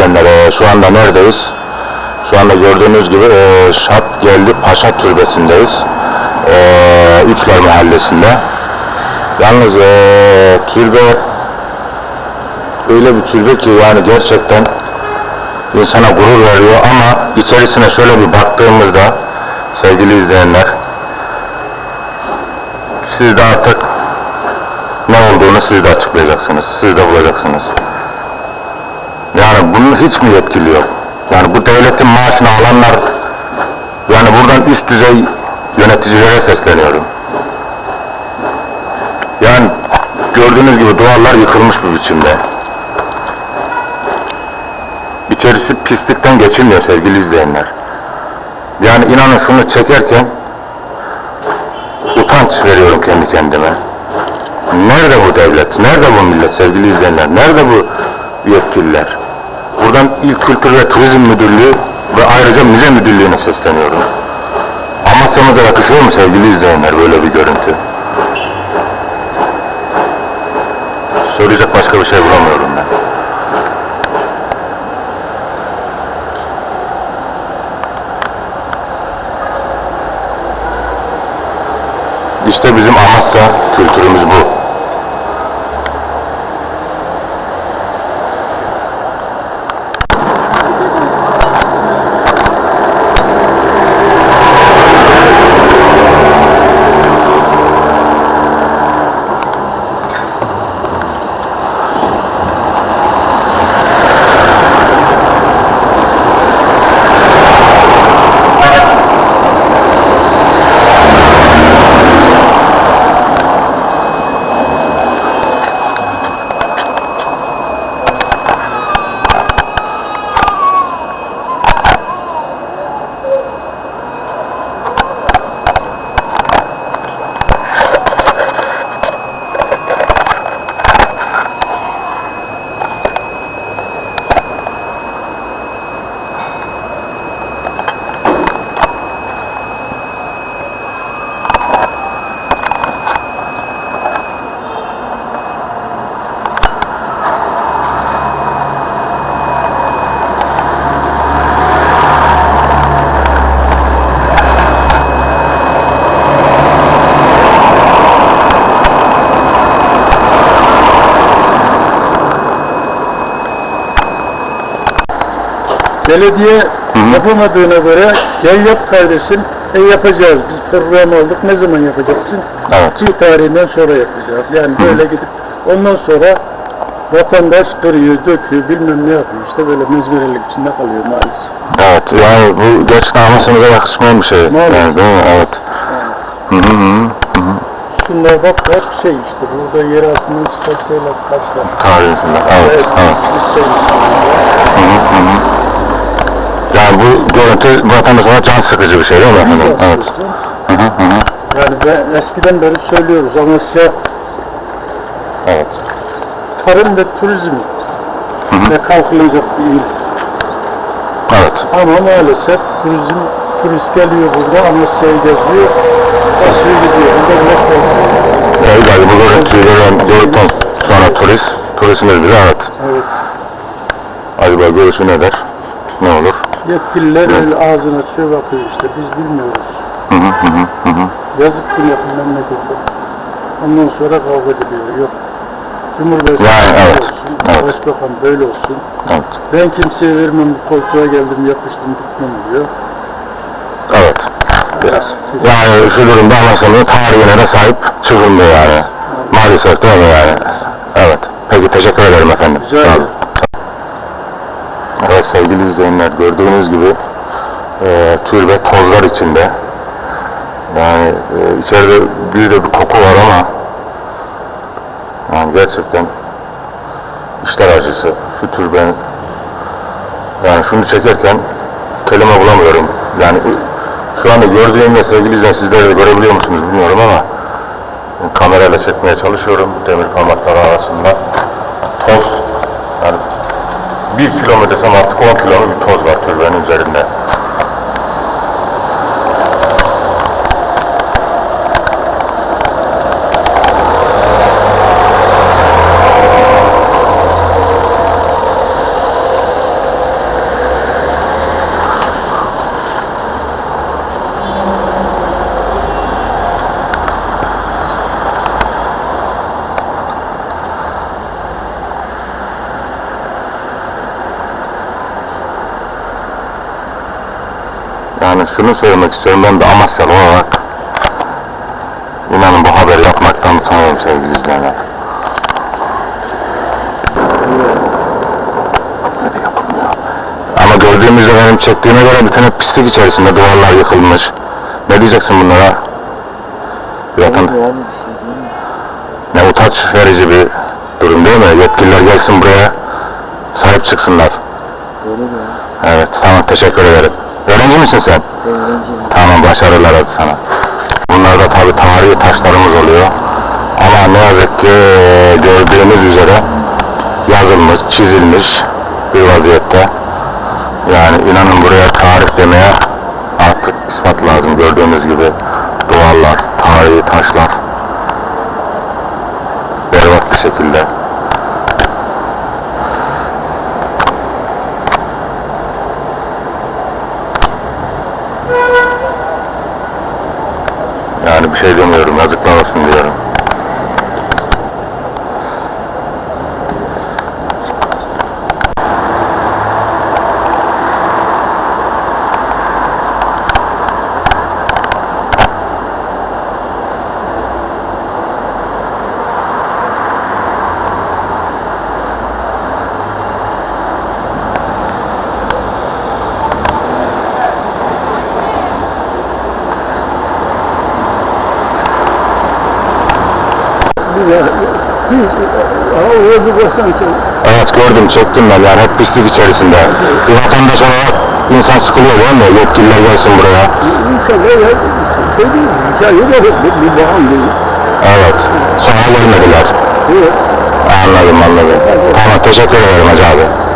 izleyenler e, şu anda neredeyiz? Şu anda gördüğünüz gibi e, Şat geldi Paşa Türbesi'ndeyiz. E, Üçler Mahallesi'nde. Yalnız e, türbe öyle bir türbe ki yani gerçekten insana gurur veriyor ama içerisine şöyle bir baktığımızda sevgili izleyenler siz de artık ne olduğunu siz de açıklayacaksınız. Siz de bulacaksınız. Yani bunun hiç mi yetkili yok? Yani bu devletin maaşını alanlar yani buradan üst düzey yöneticilere sesleniyorum. Yani gördüğünüz gibi duvarlar yıkılmış bir biçimde. İçerisi pislikten geçilmiyor sevgili izleyenler. Yani inanın şunu çekerken utanç veriyorum kendi kendime. Nerede bu devlet? Nerede bu millet sevgili izleyenler? Nerede bu yetkililer? Buradan İl Kültür ve Turizm Müdürlüğü ve ayrıca Müze Müdürlüğü'ne sesleniyorum. Amasya'mıza yakışıyor mu sevgili izleyenler böyle bir görüntü? Söyleyecek başka bir şey bulamıyorum ben. İşte bizim Amasya kültürümüz bu. Belediye yapamadığına göre gel yap kardeşim. E yapacağız. Biz program aldık. Ne zaman yapacaksın? Evet. Şu tarihinden sonra yapacağız. Yani böyle gidip ondan sonra vatandaş kırıyor, döküyor, bilmem ne yapıyor. İşte böyle mezmerelik içinde kalıyor maalesef. Evet, yani bu gerçekten Amasya'mıza yakışmayan bir şey. Maalesef. Yani, değil mi? Evet. Hı hı hı. Şunlar bak kaç şey işte. Burada yer altından çıkan şeyler kaçlar. Tarihinde. Evet, evet. Sayıyoruz. Hı hı hı hı. Yani bu görüntü vatandaşlara can sıkıcı bir şey değil mi efendim? Evet. Hı hı hı. Yani ben eskiden beri söylüyoruz Amasya Evet. tarım ve turizm ve kalkılacak bir il. Evet. Ama maalesef turizm, turist geliyor burada Amasya'yı geziyor, basıyor gidiyor. Burada ne olsun? Evet, yani bu görüntüyü gören gördükten sonra turist, turistimiz bile evet. Evet. Acaba görüşü ne der? Ne olur? Yetkililer öyle ağzını açıyor bakıyor işte biz bilmiyoruz. Hı hı hı hı. Yazık ki yapın memlekete. Ondan sonra kavga ediliyor. Yok. Cumhurbaşkanı Yani evet, olsun, evet. başbakan böyle olsun. Evet. Ben kimseye vermem bu koltuğa geldim yapıştım gitmem diyor. Evet. Biraz. Yani şu durumda Amasya'nın tarihine de sahip çıkılmıyor yani. Maalesef değil mi yani? Evet. Peki teşekkür ederim efendim. Rica ederim. Evet sevgili izleyenler gördüğünüz gibi e, türbe tozlar içinde. Yani e, içeride bir de bir koku var ama yani gerçekten işler acısı. Şu türben yani şunu çekerken kelime bulamıyorum. Yani şu anda gördüğümde sevgili izleyen sizler de görebiliyor musunuz bilmiyorum ama kamerayla çekmeye çalışıyorum demir parmakları arasında. Bir kilometre desem artık 10 kilo bir toz var türbenin üzerinde. Yani şunu söylemek istiyorum, ben bir Amasyalı olarak inanın bu haberi yapmaktan utanıyorum sevgili izleyenler. Ama gördüğümüzde benim çektiğime göre bütün hep pislik içerisinde duvarlar yıkılmış. Ne diyeceksin bunlara? Yakın, ne utanç verici bir durum değil mi? Yetkililer gelsin buraya, sahip çıksınlar. Evet, tamam teşekkür ederim. Öğrenci misin sen? Tamam, başarılar hadi sana. Bunlarda tabii tarihi taşlarımız oluyor. Ama ne yazık ki eee, gördüğünüz üzere yazılmış, çizilmiş bir vaziyette. Yani inanın buraya tarih demeye artık ispat lazım. Gördüğünüz gibi duvarlar, tarihi taşlar Yani bir şey demiyorum, yazıklar olsun diyorum. Evet gördüm, çektim ben yani hep pislik içerisinde. Bir vatandaş olarak insan sıkılıyor değil mi? Yetkililer gelsin buraya. Evet, sonra gelmediler. Evet. Anladım anladım. Tamam teşekkür ederim Hacı abi.